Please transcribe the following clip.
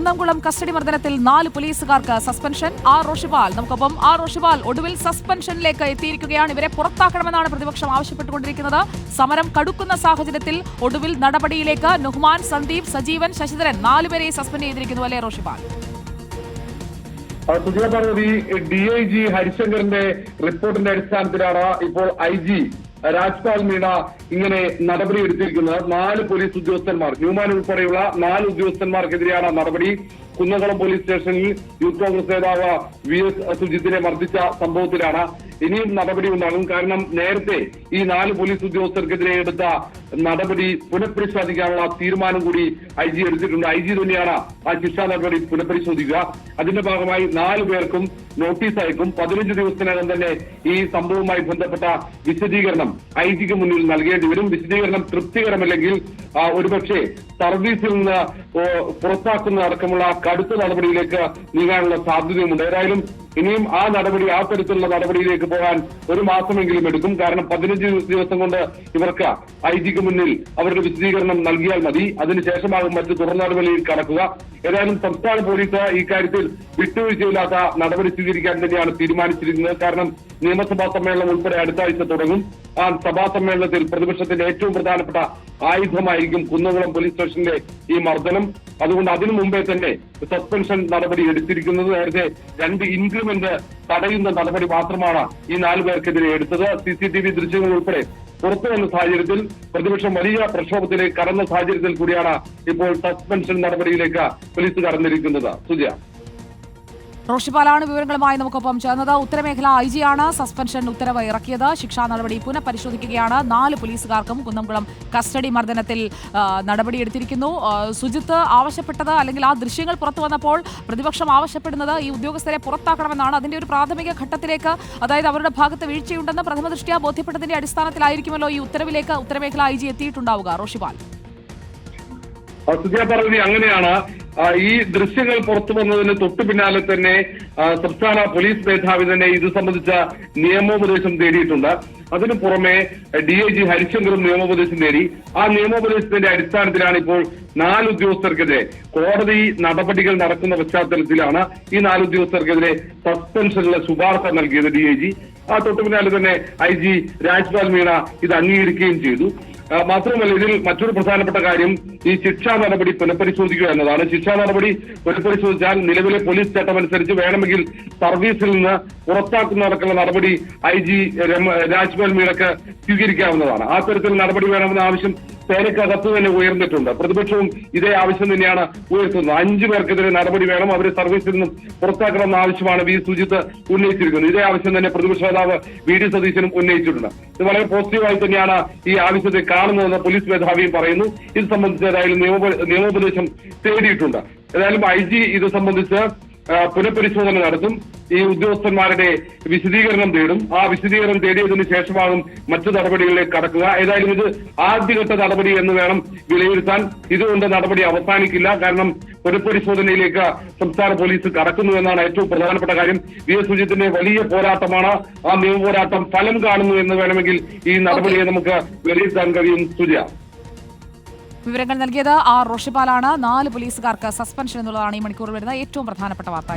Kunnamkulam custody മർദ്ദനത്തിൽ നാല് പോലീസുകാർക്ക് suspension. R. Roshipal നമുക്കൊപ്പം ആർ. റോഷിപാൽ ഒടുവിൽ സസ്പെൻഷനിലേക്ക് എത്തിയിരിക്കുകയാണ്. ഇവരെ പുറത്താക്കണമെന്നാണ് പ്രതിപക്ഷം ആവശ്യപ്പെട്ടുകൊണ്ടിരിക്കുന്നത്. സമരം കടുക്കുന്ന സാഹചര്യത്തിൽ ഒടുവിൽ നടപടിയിലേക്ക് നുഹ്മാൻ സന്ദീപ് സജീവൻ ശശിധരൻ നാലുപേരെ സസ്പെൻഡ് ചെയ്തിരിക്കുന്നു അല്ലേ Roshipal Sujaya Parvathi D I G ഹരിശങ്കറിന്റെ റിപ്പോർട്ടിന്റെ അടിസ്ഥാനത്തിലാണ്. ഇപ്പോൾ ഐ ജി രാജ്പാൽ മീണ ഇങ്ങനെ നടപടിയെടുത്തിരിക്കുന്നത് നാല് പോലീസ് ഉദ്യോഗസ്ഥന്മാർ. ന്യൂമാൻ ഉൾപ്പെടെയുള്ള നാല് ഉദ്യോഗസ്ഥന്മാർക്കെതിരെയാണ് നടപടി. കുന്നകുളം പോലീസ് സ്റ്റേഷനിൽ യൂത്ത് കോൺഗ്രസ് നേതാവ് വി എസ് സുജിത്തിനെ മർദ്ദിച്ച സംഭവത്തിലാണ് ഇനിയും നടപടി ഉണ്ടാകും. കാരണം നേരത്തെ ഈ നാല് പോലീസ് ഉദ്യോഗസ്ഥർക്കെതിരെ എടുത്ത നടപടി പുനഃപരിശോധിക്കാനുള്ള തീരുമാനം കൂടി ഐ ജി എടുത്തിട്ടുണ്ട്. ഐ ജി തന്നെയാണ് ആ ശിക്ഷാ നടപടി പുനഃപരിശോധിക്കുക. അതിന്റെ ഭാഗമായി നാല് പേർക്കും നോട്ടീസ് അയക്കും. പതിനഞ്ച് ദിവസത്തിനകം തന്നെ ഈ സംഭവവുമായി ബന്ധപ്പെട്ട വിശദീകരണം ഐ ജിക്ക് മുന്നിൽ നൽകേണ്ടി വരും. വിശദീകരണം തൃപ്തികരമല്ലെങ്കിൽ ഒരുപക്ഷെ സർവീസിൽ നിന്ന് പുറത്താക്കുന്ന അടക്കമുള്ള കടുത്ത നടപടിയിലേക്ക് നീങ്ങാനുള്ള സാധ്യതയുമുണ്ട്. ഏതായാലും ഇനിയും ആ നടപടി ആ തരത്തിലുള്ള നടപടിയിലേക്ക് പോകാൻ ഒരു മാസമെങ്കിലും എടുക്കും. കാരണം പതിനഞ്ച് ദിവസം കൊണ്ട് ഇവർക്ക് ഐ ജിക്ക് മുന്നിൽ അവരുടെ വിശദീകരണം നൽകിയാൽ മതി. അതിനുശേഷമാകും മറ്റ് തുടർ നടപടിയിൽ കടക്കുക. ഏതായാലും സംസ്ഥാന പോലീസ് ഈ കാര്യത്തിൽ വിട്ടുവീഴ്ചയില്ലാത്ത നടപടി സ്വീകരിക്കാൻ തന്നെയാണ് തീരുമാനിച്ചിരിക്കുന്നത്. കാരണം നിയമസഭാ സമ്മേളനം ഉൾപ്പെടെ അടുത്ത ആഴ്ച തുടങ്ങും. സഭാ സമ്മേളനത്തിൽ പ്രതിപക്ഷത്തിന്റെ ഏറ്റവും പ്രധാനപ്പെട്ട ആയുധമായിരിക്കും കുന്നംകുളം പോലീസ് സ്റ്റേഷനിലെ ഈ മർദ്ദനം. അതുകൊണ്ട് അതിനു മുമ്പേ തന്നെ സസ്പെൻഷൻ നടപടി എടുത്തിരിക്കുന്നത്. നേരത്തെ രണ്ട് ഇൻക്രിമെന്റ് തടയുന്ന നടപടി മാത്രമാണ് ഈ നാലു പേർക്കെതിരെ എടുത്തത്. സി സി ടി വി ദൃശ്യങ്ങൾ ഉൾപ്പെടെ പുറത്തു വന്ന സാഹചര്യത്തിൽ പ്രതിപക്ഷം വലിയ പ്രക്ഷോഭത്തിലേക്ക് കടന്ന സാഹചര്യത്തിൽ കൂടിയാണ് ഇപ്പോൾ സസ്പെൻഷൻ നടപടിയിലേക്ക് പോലീസ് കടന്നിരിക്കുന്നത്. സുജയ. റോഷിപാലാണ് വിവരങ്ങളുമായി നമുക്കൊപ്പം ചേർന്നത്. ഉത്തരമേഖല ഐ ജിയാണ് സസ്പെൻഷൻ ഉത്തരവ് ഇറക്കിയത്. ശിക്ഷാ നടപടി പുനഃപരിശോധിക്കുകയാണ്. നാല് പോലീസുകാർക്കും കുന്നംകുളം കസ്റ്റഡി മർദ്ദനത്തിൽ നടപടിയെടുത്തിരിക്കുന്നു. സുജിത്ത് ആവശ്യപ്പെട്ടത് അല്ലെങ്കിൽ ആ ദൃശ്യങ്ങൾ പുറത്തു വന്നപ്പോൾ പ്രതിപക്ഷം ആവശ്യപ്പെടുന്നത് ഈ ഉദ്യോഗസ്ഥരെ പുറത്താക്കണമെന്നാണ്. അതിന്റെ ഒരു പ്രാഥമിക ഘട്ടത്തിലേക്ക് അതായത് അവരുടെ ഭാഗത്ത് വീഴ്ചയുണ്ടെന്ന് പ്രഥമ ദൃഷ്ടിയാ ബോധ്യപ്പെട്ടതിന്റെ അടിസ്ഥാനത്തിലായിരിക്കുമല്ലോ ഈ ഉത്തരവിലേക്ക് ഉത്തരമേഖല ഐ ജി എത്തിയിട്ടുണ്ടാവുക. റോഷിപാൽ അങ്ങനെയാണ്. ഈ ദൃശ്യങ്ങൾ പുറത്തു വന്നതിന് തൊട്ടു പിന്നാലെ തന്നെ സംസ്ഥാന പോലീസ് മേധാവി തന്നെ ഇത് സംബന്ധിച്ച നിയമോപദേശം തേടിയിട്ടുണ്ട്. അതിനു പുറമെ ഡി ഐ ജി ഹരിശങ്കറും നിയമോപദേശം തേടി. ആ നിയമോപദേശത്തിന്റെ അടിസ്ഥാനത്തിലാണ് ഇപ്പോൾ നാല് ഉദ്യോഗസ്ഥർക്കെതിരെ കോടതി നടപടികൾ നടക്കുന്ന പശ്ചാത്തലത്തിലാണ് ഈ നാല് ഉദ്യോഗസ്ഥർക്കെതിരെ സസ്പെൻഷനിലെ ശുപാർശ നൽകിയത് ഡി ഐ ജി ആ തൊട്ടു പിന്നാലെ തന്നെ ഐ ജി രാജ്പാൽ മീണ ഇത് അംഗീകരിക്കുകയും ചെയ്തു. മാത്രമല്ല ഇതിൽ മറ്റൊരു പ്രധാനപ്പെട്ട കാര്യം ഈ ശിക്ഷാ നടപടി പുനഃപരിശോധിക്കുക എന്നതാണ്. ശിക്ഷാ നടപടി പുനഃപരിശോധിച്ചാൽ നിലവിലെ പോലീസ് ചട്ടമനുസരിച്ച് വേണമെങ്കിൽ സർവീസിൽ നിന്ന് പുറത്താക്കുന്നതടക്കമുള്ള നടപടി ഐ ജി രാജ്പാൽ മീണക്ക് സ്വീകരിക്കാവുന്നതാണ്. ആ തരത്തിൽ നടപടി വേണമെന്ന ആവശ്യം സേനക്കകത്ത് തന്നെ ഉയർന്നിട്ടുണ്ട്. പ്രതിപക്ഷവും ഇതേ ആവശ്യം തന്നെയാണ് ഉയർത്തുന്നത്. അഞ്ചു പേർക്കെതിരെ നടപടി വേണം. അവരെ സർവീസിൽ നിന്നും പുറത്താക്കണമെന്ന ആവശ്യമാണ് വി. സുജിത്ത് ഉന്നയിച്ചിരിക്കുന്നത്. ഇതേ ആവശ്യം തന്നെ പ്രതിപക്ഷ നേതാവ് വി. ഡി. സതീശനും ഉന്നയിച്ചിട്ടുണ്ട്. ഇത് വളരെ പോസിറ്റീവായി തന്നെയാണ് ഈ ആവശ്യത്തെ കാണുന്നതെന്ന് പോലീസ് മേധാവിയും പറയുന്നു. ഇത് സംബന്ധിച്ച് ഏതായാലും നിയമ നിയമോപദേശം തേടിയിട്ടുണ്ട്. ഏതായാലും ഐ ജി ഇത് സംബന്ധിച്ച് പുനഃപരിശോധന നടത്തും. ഈ ഉദ്യോഗസ്ഥന്മാരുടെ വിശദീകരണം തേടും. ആ വിശദീകരണം തേടിയതിനു ശേഷമാകും മറ്റു നടപടികളിലേക്ക് കടക്കുക. ഏതായാലും ഇത് ആദ്യഘട്ട നടപടി എന്ന് വേണം വിലയിരുത്താൻ. ഇതുകൊണ്ട് നടപടി അവസാനിക്കില്ല. കാരണം പുനഃപരിശോധനയിലേക്ക് സംസ്ഥാന പോലീസ് കടക്കുന്നു എന്നാണ് ഏറ്റവും പ്രധാനപ്പെട്ട കാര്യം. വി എസ് സുജിത്തിന്റെ വലിയ പോരാട്ടമാണ്. ആ നിയമ പോരാട്ടം ഫലം കാണുന്നു എന്ന് വേണമെങ്കിൽ ഈ നടപടിയെ നമുക്ക് വിലയിരുത്താൻ കഴിയും. സുജ. വിവരങ്ങൾ നൽകിയത് ആർ റോഷിപാലാണ് നാല് പോലീസുകാർക്ക് സസ്പെൻഷൻ എന്നുള്ളതാണ് ഈ മണിക്കൂർ വരുന്ന ഏറ്റവും പ്രധാനപ്പെട്ട വാർത്ത.